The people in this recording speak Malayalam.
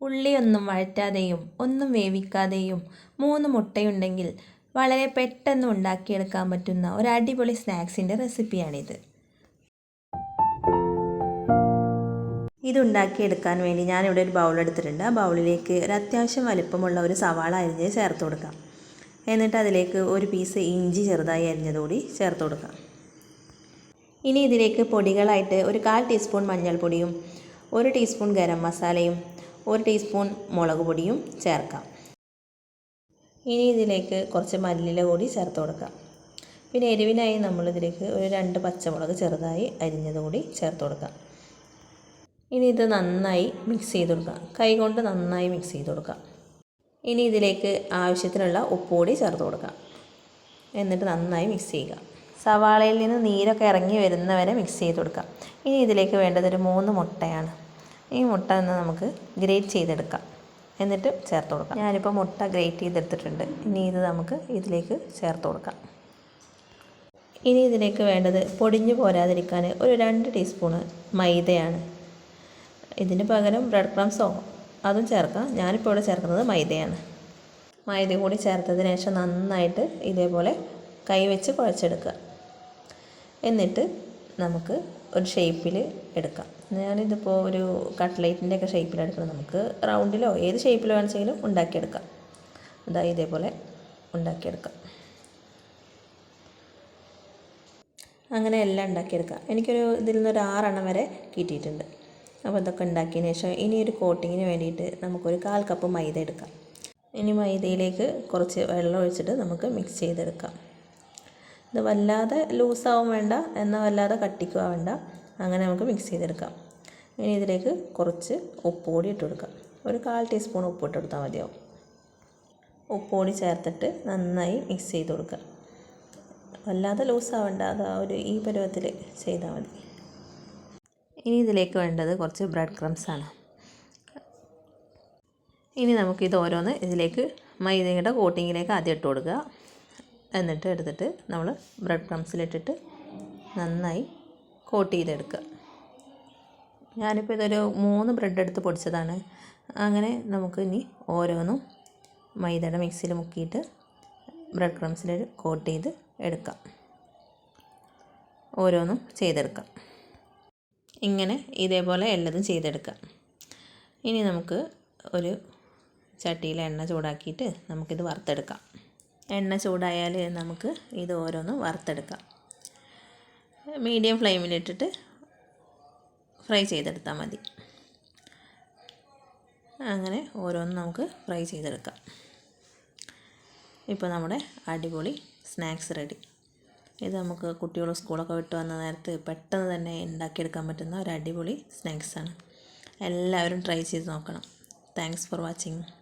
ഉള്ളിയൊന്നും വഴറ്റാതെയും ഒന്നും വേവിക്കാതെയും മൂന്ന് മുട്ടയുണ്ടെങ്കിൽ വളരെ പെട്ടെന്ന് ഉണ്ടാക്കിയെടുക്കാൻ പറ്റുന്ന ഒരു അടിപൊളി സ്നാക്സിന്റെ റെസിപ്പിയാണിത്. ഇതുണ്ടാക്കിയെടുക്കാൻ വേണ്ടി ഞാനിവിടെ ഒരു ബൗൾ എടുത്തിട്ടുണ്ട്. ആ ബൗളിലേക്ക് ഒരു അത്യാവശ്യം വലിപ്പമുള്ള ഒരു സവാള അരിഞ്ഞ് ചേർത്ത് കൊടുക്കാം. എന്നിട്ട് അതിലേക്ക് ഒരു പീസ് ഇഞ്ചി ചെറുതായി അരിഞ്ഞതുകൂടി ചേർത്ത് കൊടുക്കാം. ഇനി ഇതിലേക്ക് പൊടികളായിട്ട് ഒരു കാൽ ടീസ്പൂൺ മഞ്ഞൾപ്പൊടിയും ഒരു ടീസ്പൂൺ ഗരം മസാലയും ഒരു ടീസ്പൂൺ മുളക് പൊടിയും ചേർക്കാം. ഇനി ഇതിലേക്ക് കുറച്ച് മല്ലിയില കൂടി ചേർത്ത് കൊടുക്കാം. പിന്നെ എരിവിനായി നമ്മളിതിലേക്ക് ഒരു രണ്ട് പച്ചമുളക് ചെറുതായി അരിഞ്ഞത് കൂടി ചേർത്ത് കൊടുക്കാം. ഇനി ഇത് നന്നായി മിക്സ് ചെയ്ത് കൊടുക്കാം. കൈകൊണ്ട് നന്നായി മിക്സ് ചെയ്ത് കൊടുക്കാം. ഇനി ഇതിലേക്ക് ആവശ്യത്തിനുള്ള ഉപ്പ് കൂടി ചേർത്ത് കൊടുക്കാം. എന്നിട്ട് നന്നായി മിക്സ് ചെയ്യുക. സവാളയിൽ നിന്ന് നീരൊക്കെ ഇറങ്ങി വരുന്നവരെ മിക്സ് ചെയ്ത് കൊടുക്കാം. ഇനി ഇതിലേക്ക് വേണ്ടത് ഒരു മൂന്ന് മുട്ടയാണ്. ഈ മുട്ട എന്ന് നമുക്ക് ഗ്രേറ്റ് ചെയ്തെടുക്കാം. എന്നിട്ട് ചേർത്ത് കൊടുക്കാം. ഞാനിപ്പോൾ മുട്ട ഗ്രേറ്റ് ചെയ്തെടുത്തിട്ടുണ്ട്. ഇനി ഇത് നമുക്ക് ഇതിലേക്ക് ചേർത്ത് കൊടുക്കാം. ഇനി ഇതിലേക്ക് വേണ്ടത് പൊടിഞ്ഞു പോരാതിരിക്കാൻ ഒരു രണ്ട് ടീസ്പൂണ് മൈദയാണ്. ഇതിന് പകരം ബ്രെഡ് ക്രംസോ അതും ചേർക്കാം. ഞാനിപ്പോൾ ഇവിടെ ചേർക്കുന്നത് മൈദയാണ്. മൈദ കൂടി ചേർത്തതിന് ശേഷം നന്നായിട്ട് ഇതേപോലെ കൈ വെച്ച് കുഴച്ചെടുക്കുക. എന്നിട്ട് നമുക്ക് ഒരു ഷേപ്പിൽ എടുക്കാം. ഞാനിതിപ്പോൾ ഒരു കട്ട്ലേറ്റിന്റെ ഒക്കെ ഷേപ്പിലെടുക്കണം നമുക്ക് റൗണ്ടിലോ ഏത് ഷേപ്പിലോ വേണമെങ്കിലും ഉണ്ടാക്കിയെടുക്കാം. അതാ ഇതേപോലെ ഉണ്ടാക്കിയെടുക്കാം. അങ്ങനെ എല്ലാം ഉണ്ടാക്കിയെടുക്കാം. എനിക്കൊരു ഇതിൽ നിന്നൊരു ആറെണ്ണം വരെ കിട്ടിയിട്ടുണ്ട്. അപ്പോൾ ഇതൊക്കെ ഉണ്ടാക്കിയതിന് ശേഷം ഇനി ഒരു കോട്ടിങ്ങിന് വേണ്ടിയിട്ട് നമുക്കൊരു കാൽ കപ്പ് മൈദ എടുക്കാം. ഇനി മൈദയിലേക്ക് കുറച്ച് വെള്ളം ഒഴിച്ചിട്ട് നമുക്ക് മിക്സ് ചെയ്തെടുക്കാം. ഇത് വല്ലാതെ ലൂസാവും വേണ്ട എന്നാൽ വല്ലാതെ കട്ടിക്കുക വേണ്ട. അങ്ങനെ നമുക്ക് മിക്സ് ചെയ്തെടുക്കാം. ഇനി ഇതിലേക്ക് കുറച്ച് ഉപ്പ് കൂടി ഇട്ട് കൊടുക്കാം. ഒരു കാൽ ടീസ്പൂൺ ഉപ്പ് ഇട്ട് കൊടുത്താൽ മതിയാവും. ഉപ്പ് കൂടി ചേർത്തിട്ട് നന്നായി മിക്സ് ചെയ്ത് കൊടുക്കുക. വല്ലാതെ ലൂസാവണ്ട അത് ആ ഒരു ഈ പരുവത്തിൽ ചെയ്താൽ മതി. ഇനി ഇതിലേക്ക് വേണ്ടത് കുറച്ച് ബ്രെഡ് ക്രംസ് ആണ്. ഇനി നമുക്കിത് ഓരോന്ന് ഇതിലേക്ക് മൈദയുടെ കോട്ടിങ്ങിലേക്ക് ആദ്യം ഇട്ട് കൊടുക്കുക. എന്നിട്ട് എടുത്തിട്ട് നമ്മൾ ബ്രെഡ് ക്രംസിലിട്ടിട്ട് നന്നായി കോട്ട് ചെയ്തെടുക്കുക. ഞാനിപ്പോൾ ഇതൊരു മൂന്ന് ബ്രെഡ് എടുത്ത് പൊടിച്ചതാണ്. അങ്ങനെ നമുക്ക് ഇനി ഓരോന്നും മൈദയുടെ മിക്സിയിൽ മുക്കിയിട്ട് ബ്രെഡ് ക്രംസിൽ കോട്ട് ചെയ്ത് എടുക്കാം. ഓരോന്നും ചെയ്തെടുക്കാം. ഇങ്ങനെ ഇതേപോലെ എല്ലതും ചെയ്തെടുക്കാം. ഇനി നമുക്ക് ഒരു ചട്ടിയിൽ എണ്ണ ചൂടാക്കിയിട്ട് നമുക്കിത് വറുത്തെടുക്കാം. എണ്ണ ചൂടായാൽ നമുക്ക് ഇത് ഓരോന്ന് വറുത്തെടുക്കാം. മീഡിയം ഫ്ലെയിമിലിട്ടിട്ട് ഫ്രൈ ചെയ്തെടുത്താൽ മതി. അങ്ങനെ ഓരോന്ന് നമുക്ക് ഫ്രൈ ചെയ്തെടുക്കാം. ഇപ്പോൾ നമ്മുടെ അടിപൊളി സ്നാക്സ് റെഡി. ഇത് നമുക്ക് കുട്ടികൾ സ്കൂളൊക്കെ വിട്ട് വന്ന നേരത്ത് പെട്ടെന്ന് തന്നെ ഉണ്ടാക്കിയെടുക്കാൻ പറ്റുന്ന ഒരു അടിപൊളി സ്നാക്സാണ്. എല്ലാവരും ട്രൈ ചെയ്ത് നോക്കണം. Thanks for watching